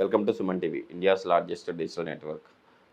Welcome to Suman TV India's largest digital network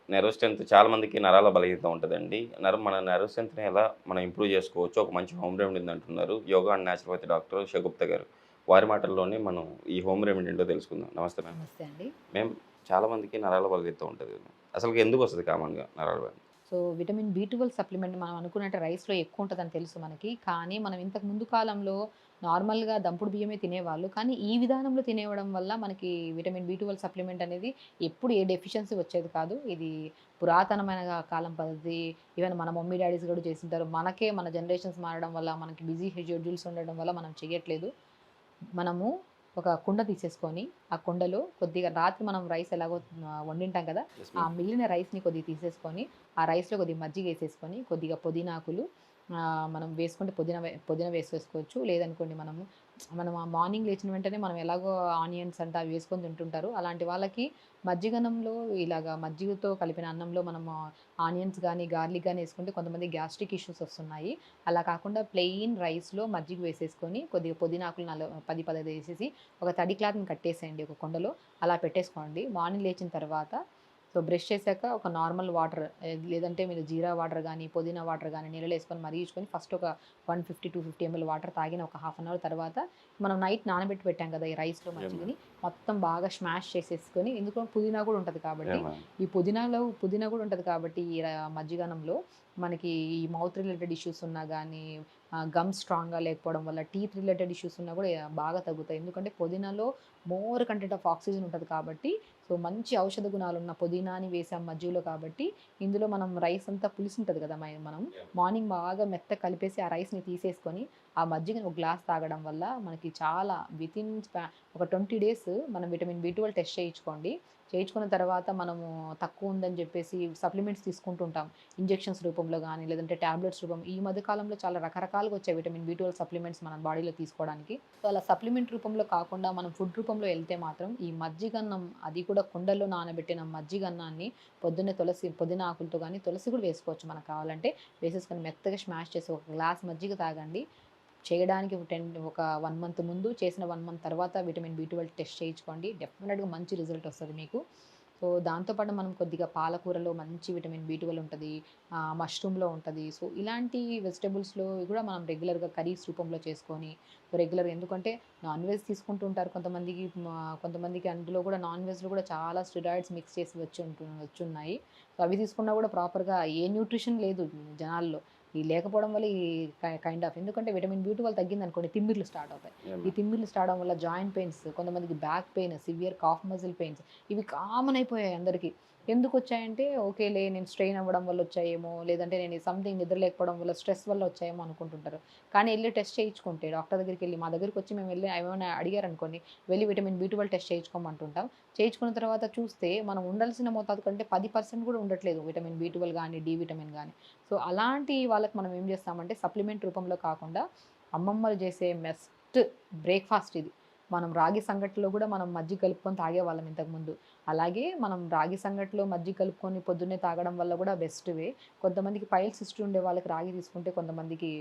nerve strength చాలా మందికి నరాల బలహీనత ఉంటుందండి. నరం మన నెర్వ్ స్ట్రెంత్ని ఎలా మనం ఇంప్రూవ్ చేసుకోవచ్చు? ఒక మంచి హోమ్ రెమెడీ అంటున్నారు. Yoga and naturopathy doctor Shagufta గారు. వారి మాటల్లోనే మనం ఈ హోమ్ రెమెడీ ఏంటో తెలుసుకుందాం. నమస్తే మ్యామ్. నమస్తే అండి. మేము చాలా మందికి నరాల బలహీనత ఉంటుంది. అసలు ఎందుకు వస్తుంది కామన్గా నరాల బలహీనత? So vitamin B twelve supplement మనం అనుకున్నట్టు రైస్లో ఎక్కువ ఉంటుందని తెలుసు మనకి. కానీ మనం ఇంతకు ముందు కాలంలో నార్మల్గా దంపుడు బియ్యమే తినేవాళ్ళు. కానీ ఈ విధానంలో తినేవడం వల్ల మనకి విటమిన్ బి ట్వెల్వ్ సప్లిమెంట్ అనేది ఎప్పుడు ఏ డెఫిషియన్సీ వచ్చేది కాదు. ఇది పురాతనమైన కాలం పద్ధతి. ఈవెన్ మన మమ్మీ డాడీస్ కూడా చేసింటారు మనకే మన జనరేషన్స్ మారడం వల్ల మనకి బిజీ షెడ్యూల్స్ ఉండడం వల్ల మనం చేయట్లేదు మనము ఒక కుండ తీసేసుకొని ఆ కుండలో కొద్దిగా రాత్రి మనం రైస్ ఎలాగో వండింటాం కదా ఆ. మిగిలిన రైస్ని కొద్దిగా తీసేసుకొని ఆ రైస్లో కొద్దిగా మజ్జిగ వేసేసుకొని కొద్దిగా పుదీనాకులు మనం వేసుకుంటే పుదీనా పుదీనా వేసేసుకోవచ్చు లేదనుకోండి మనము మనం ఆ మార్నింగ్ లేచిన వెంటనే మనం ఎలాగో ఆనియన్స్ అంటే అవి వేసుకొని తింటుంటారు. అలాంటి వాళ్ళకి మజ్జిగనంలో ఇలాగా మజ్జిగతో కలిపిన అన్నంలో మనం ఆనియన్స్ కానీ గార్లిక్ కానీ వేసుకుంటే కొంతమంది గ్యాస్ట్రిక్ ఇష్యూస్ వస్తున్నాయి. అలా కాకుండా ప్లెయిన్ రైస్లో మజ్జిగ వేసేసుకొని కొద్దిగా పుదీనాకులు నల పది పది వేసేసి ఒక తడి క్లాత్ని కట్టేసేయండి ఒక కుండలో. అలా పెట్టేసుకోండి. మార్నింగ్ లేచిన తర్వాత సో బ్రష్ చేశాక ఒక నార్మల్ వాటర్ లేదంటే మీరు జీరా వాటర్ కానీ పుదీనా వాటర్ కానీ నీళ్ళు వేసుకొని మరిగించుకొని ఫస్ట్ ఒక one fifty two fifty ML water తాగిన ఒక హాఫ్ అన్ అవర్ తర్వాత మనం నైట్ నానబెట్టి పెట్టాం కదా ఈ రైస్లో మజ్జిగని మొత్తం బాగా స్మాష్ చేసేసుకొని ఎందుకంటే పుదీనా కూడా ఉంటుంది కాబట్టి. ఈ పుదీనాలో పుదీనా కూడా ఉంటుంది కాబట్టి ఈ మజ్జిగనంలో మనకి ఈ మౌత్ రిలేటెడ్ ఇష్యూస్ ఉన్నా కానీ గమ్ స్ట్రాంగ్గా లేకపోవడం వల్ల టీత్ రిలేటెడ్ ఇష్యూస్ ఉన్నా కూడా బాగా తగ్గుతాయి. ఎందుకంటే పుదీనాలో మోర్ కంటెంట్ ఆఫ్ ఆక్సిజన్ ఉంటుంది కాబట్టి సో మంచి ఔషధ గుణాలు ఉన్న పుదీనాని వేసాం మజ్జిగలో కాబట్టి ఇందులో మనం రైస్ అంతా పులుసు ఉంటుంది కదా మనం మార్నింగ్ బాగా మెత్త కలిపేసి ఆ రైస్ని తీసేసుకొని ఆ మజ్జిగని ఒక గ్లాస్ తాగడం వల్ల మనకి చాలా విత్ ఇన్ ఒక ట్వంటీ డేస్ మనం విటమిన్ బి ట్వెల్వ్ టెస్ట్ చేయించుకోండి. చేయించుకున్న తర్వాత మనము తక్కువ ఉందని చెప్పేసి సప్లిమెంట్స్ తీసుకుంటుంటాం. ఇంజెక్షన్స్ రూపంలో కానీ లేదంటే ట్యాబ్లెట్స్ రూపం. ఈ మధ్య కాలంలో చాలా రకరకాలుగా వచ్చాయి విటమిన్ బి ట్వెల్వ్ సప్లిమెంట్స్ మన బాడీలో తీసుకోవడానికి. సో అలా సప్లిమెంట్ రూపంలో కాకుండా మనం ఫుడ్ రూపంలో వెళ్తే మాత్రం ఈ మజ్జిగన్నం అది కూడా కుండల్లో నానబెట్టిన మజ్జిగన్నాన్ని పొద్దున్నే తులసి పుదీనా ఆకులతో కానీ తులసి కూడా వేసుకోవచ్చు మనకు కావాలంటే. వేసేసుకొని మెత్తగా స్మాష్ చేసి ఒక గ్లాస్ మజ్జిగ తాగండి. చేయడానికి టెన్ ఒక వన్ మంత్ ముందు చేసిన వన్ మంత్ తర్వాత విటమిన్ బి ట్వెల్వ్ టెస్ట్ చేయించుకోండి. డెఫినెట్గా మంచి రిజల్ట్ వస్తుంది మీకు. సో దాంతోపాటు మనం కొద్దిగా పాలకూరలో మంచి విటమిన్ బి ట్వెల్వ్ ఉంటుంది మష్రూమ్లో ఉంటుంది. సో ఇలాంటి వెజిటబుల్స్లో కూడా మనం రెగ్యులర్గా కర్రీస్ రూపంలో చేసుకొని రెగ్యులర్ ఎందుకంటే నాన్ వెజ్ తీసుకుంటూ ఉంటారు కొంతమందికి కొంతమందికి అందులో కూడా నాన్ వెజ్లో కూడా చాలా స్టిరాయిడ్స్ మిక్స్ చేసి వచ్చి ఉంటు వచ్చి ఉన్నాయి. సో అవి తీసుకున్నా కూడా ప్రాపర్గా ఏ న్యూట్రిషన్ లేదు జనాల్లో. ఈ లేకపోవడం వల్ల ఈ కైండ్ ఆఫ్ ఎందుకంటే విటమిన్ బి ట్వెల్వ్ తగ్గింది అనుకోండి తిమ్మిర్లు స్టార్ట్ అవుతాయి ఈ. తిమ్మిర్లు స్టార్ట్ అవడం వల్ల జాయింట్ పెయిన్స్ కొంతమందికి back pain severe calf muscle pains ఇవి కామన్ అయిపోయాయి అందరికీ ఎందుకు వచ్చాయంటే ఓకేలే నేను స్ట్రెయిన్ అవ్వడం వల్ల వచ్చాయేమో లేదంటే నేను సంథింగ్ నిద్ర లేకపోవడం వల్ల స్ట్రెస్ వల్ల వచ్చాయేమో అనుకుంటుంటారు. కానీ వెళ్ళి టెస్ట్ చేయించుకుంటే డాక్టర్ దగ్గరికి వెళ్ళి మా దగ్గరికి వచ్చి మేము వెళ్ళి ఏమైనా అడిగారు అనుకోండి వెళ్ళి విటమిన్ బి ట్వెల్వ్ టెస్ట్ చేయించుకోమంటుంటాం. చేయించుకున్న తర్వాత చూస్తే మనం ఉండాల్సిన మోతాదు కంటే పది పర్సెంట్ కూడా ఉండట్లేదు విటమిన్ బి ట్వెల్వ్ కానీ డి విటమిన్ కానీ సో అలాంటి వాళ్ళకి మనం ఏం చేస్తామంటే సప్లిమెంట్ రూపంలో కాకుండా అమ్మమ్మలు చేసే బెస్ట్ బ్రేక్ఫాస్ట్ ఇది. మనం రాగి సంగట్లో కూడా మనం మజ్జిగ కలుపుకొని తాగేవాళ్ళం ఇంతకుముందు అలాగే మనం రాగి సంగట్లో మజ్జిగ కలుపుకొని పొద్దున్నే తాగడం వల్ల కూడా బెస్ట్ వే. కొంతమందికి పైల్స్ హిస్టరీ ఉండే వాళ్ళకి రాగి తీసుకుంటే కొంతమందికి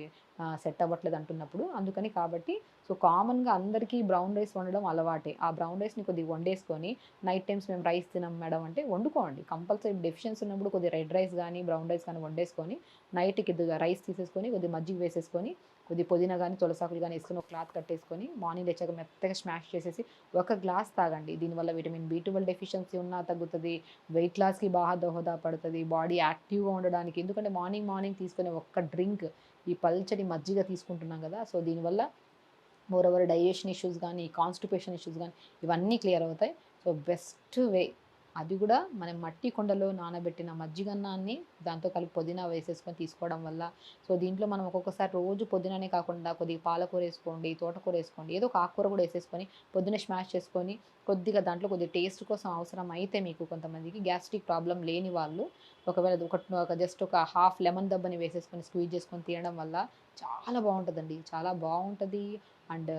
సెట్ అవ్వట్లేదు అంటున్నప్పుడు. అందుకని కాబట్టి సో కామన్గా అందరికీ బ్రౌన్ రైస్ వండడం అలవాటే. ఆ బ్రౌన్ రైస్ని కొద్దిగా వండేసుకొని నైట్ టైమ్స్ మేము రైస్ తినం మేడం అంటే వండుకోండి. కంపల్సరీ డెఫిషియన్స్ ఉన్నప్పుడు కొద్దిగా రెడ్ రైస్ కానీ బ్రౌన్ రైస్ కానీ వండేసుకొని నైట్కి రైస్ తీసేసుకొని కొద్దిగా మజ్జిగ వేసేసుకొని కొద్ది పుదీనా కానీ తులసాకులు కానీ వేసుకొని ఒక క్లాత్ కట్టేసుకొని మార్నింగ్ లేచాక మెత్తగా స్మాష్ చేసేసి ఒక గ్లాస్ తాగండి. దీనివల్ల విటమిన్ బి ట్వెల్వ్ డెఫిషియన్సీ ఉన్నా తగ్గుతుంది వెయిట్ లాస్కి బాగా దోహదపడుతుంది బాడీ యాక్టివ్గా ఉండడానికి. ఎందుకంటే మార్నింగ్ మార్నింగ్ తీసుకునే ఒక్క డ్రింక్ ఈ పల్చడి మజ్జిగ తీసుకుంటున్నాం కదా సో దీనివల్ల మోర్ ఓవర్ డైజెషన్ ఇష్యూస్ కానీ కాన్స్టిపేషన్ ఇష్యూస్ కానీ ఇవన్నీ క్లియర్ అవుతాయి. సో బెస్ట్ వే అది కూడా మనం మట్టి కొండలో నానబెట్టిన మజ్జిగన్నాన్ని దాంతో కలిపి పుదీనా వేసేసుకొని తీసుకోవడం వల్ల. సో దీంట్లో మనం ఒక్కొక్కసారి రోజు పొద్దుననే కాకుండా కొద్దిగా పాలకూర వేసుకోండి తోటకూర వేసుకోండి ఏదో ఒక ఆకుకూర కూడా వేసేసుకొని పొద్దున స్మాష్ చేసుకొని కొద్దిగా దాంట్లో కొద్దిగా టేస్ట్ కోసం అవసరం అయితే మీకు కొంతమందికి గ్యాస్ట్రిక్ ప్రాబ్లం లేని వాళ్ళు ఒకవేళ ఒక ఒక జస్ట్ ఒక హాఫ్ లెమన్ దబ్బని వేసేసుకొని స్క్వీజ్ చేసుకొని తినడం వల్ల చాలా బాగుంటుందండి. చాలా బాగుంటుంది. అండ్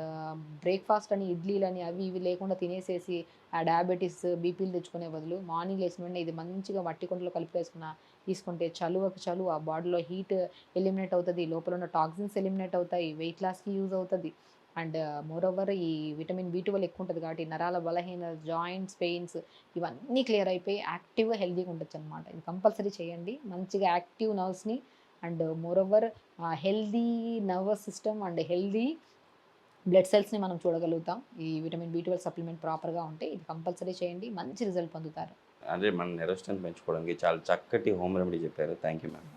బ్రేక్ఫాస్ట్ అని ఇడ్లీలని అవి ఇవి లేకుండా తినేసేసి ఆ డయాబెటీస్ బీపీలు తెచ్చుకునే బదులు మార్నింగ్ లేచిన వెంటనే ఇది మంచిగా మట్టి కుండలో కలిపేసుకున్న తీసుకుంటే చలువకు చలువ ఆ బాడీలో హీట్ ఎలిమినేట్ అవుతుంది. లోపల ఉన్న టాక్సిన్స్ ఎలిమినేట్ అవుతాయి. వెయిట్ లాస్కి యూజ్ అవుతుంది. అండ్ మోరోవర్ ఈ విటమిన్ బి ట్వెల్వ్ ఎక్కువ ఉంటుంది కాబట్టి నరాల బలహీన జాయింట్స్ పెయిన్స్ ఇవన్నీ క్లియర్ అయిపోయి యాక్టివ్గా హెల్తీగా ఉండొచ్చు అనమాట ఇది కంపల్సరీ చేయండి. మంచిగా active నర్వ్స్ని and moreover healthy nervous system and healthy blood సెల్స్ని మనం చూడగలుగుతాం. ఈ విటమిన్ బి ట్వెల్వ్ సప్లిమెంట్ ప్రాపర్గా ఉంటే ఇది కంపల్సరీ చేయండి మంచి రిజల్ట్ పొందుతారు. అదే మన నెరో స్ట్రెంత్ పెంచుకోవడానికి చాలా చక్కటి హోమ్ రెమెడీ చెప్పారు. Thank you ma'am